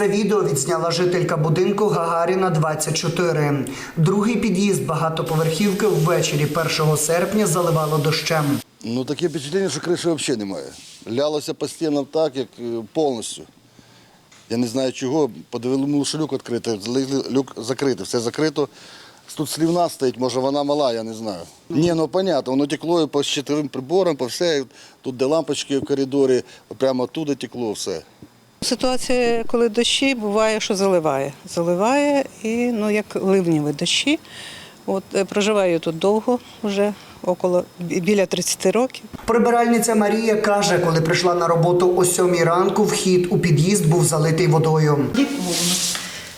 Це відео відзняла жителька будинку Гагаріна 24. Другий під'їзд багатоповерхівки ввечері 1 серпня заливало дощем. Ну таке впечатлення, що криші взагалі немає. Лялося по стінам так, як е, повністю. Я не знаю чого, подивили, що люк відкритий, люк закритий, все закрито. Тут слівна стоїть, може вона мала, я не знаю. Ні, ну понятно, воно текло по щитовим приборам, по все. Тут де лампочки в коридорі, прямо оттуда текло все. Ситуація, коли дощі, буває, що заливає. Заливає і ну, як ливніві дощі. От, е, проживаю тут довго, вже около біля 30 років. Прибиральниця Марія каже, коли прийшла на роботу о 7 ранку, вхід у під'їзд був залитий водою. Дипломно.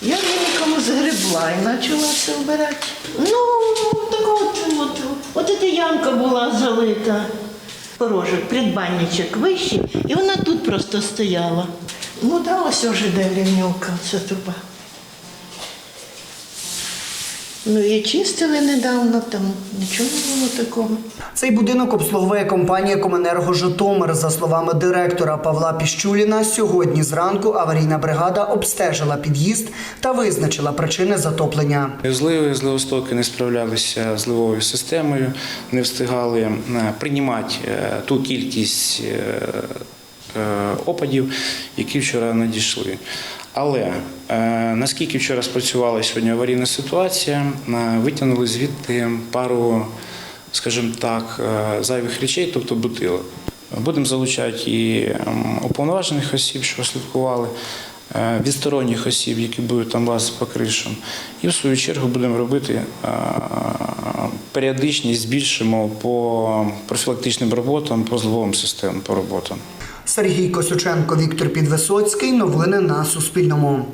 Я веником згребла і почала все вбирати. Ну, так от, от, от эта ямка була залита. Порожок, придбанничок вищий, і вона тут просто стояла. Ну, да, ось уже де лівнюка, ця труба. Ну і чистили недавно, там нічого не було такого. Цей будинок обслуговує компанія Коменерго Житомир. За словами директора Павла Піщуліна, сьогодні зранку аварійна бригада обстежила під'їзд та визначила причини затоплення. Зливи, зливостоки не справлялися з ливовою системою, не встигали е, приймати е, ту кількість е, опадів, які вчора надійшли. Але е, наскільки вчора спрацювала сьогодні аварійна ситуація, е, витягнули звідти пару, скажімо так, е, зайвих речей, тобто бутилок. Будемо залучати і ем, уповноважених осіб, що слідкували, е, відсторонніх осіб, які будуть там лазити по кришам. І в свою чергу будемо робити е, періодичність, збільшимо по профілактичним роботам, по зливовим системам по роботам. Сергій Косюченко, Віктор Підвисоцький. Новини на Суспільному.